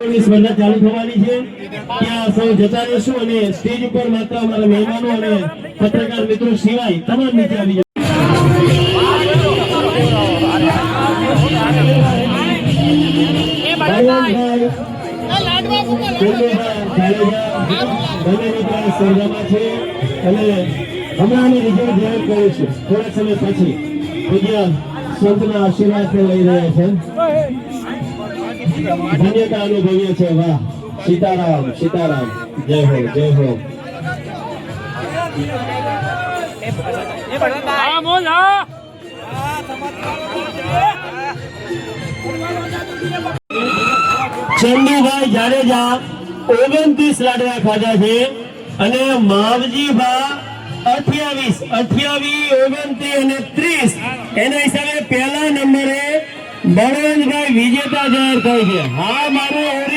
ની સ્પર્ધા ચાલુ થવાની છે. ત્યાં સૌ જતા રહેશું અને સ્ટેજ ઉપર માત્ર અમારા મહેમાનો અને પત્રકાર મિત્રો સિવાય તમામ નીચે આવી જશે ભગવાનભાઈ, કુંડુભાઈ, જાડેજા, બંને મિત્રો આ સ્પર્ધામાં છે અને હમણાં રિઝલ્ટ જાહેર કર્યું છે થોડા સમય પછી સંતના આશીર્વાદ લઈ રહ્યા છે ધન્યતા અનુભવીએ છે વાહ. સીતારામ સીતારામ. જય હો જય હો. ચંદુભાઈ જાડેજા ઓગણત્રીસ લાડવા ખાધા છે અને માવજીભા અઠ્યાવીસ અઠ્યાવીસ, ઓગણત્રીસ અને ત્રીસ. એના હિસાબે પહેલા નંબરે બળવંતભાઈ વિજેતા જાહેર થાય છે હા મારું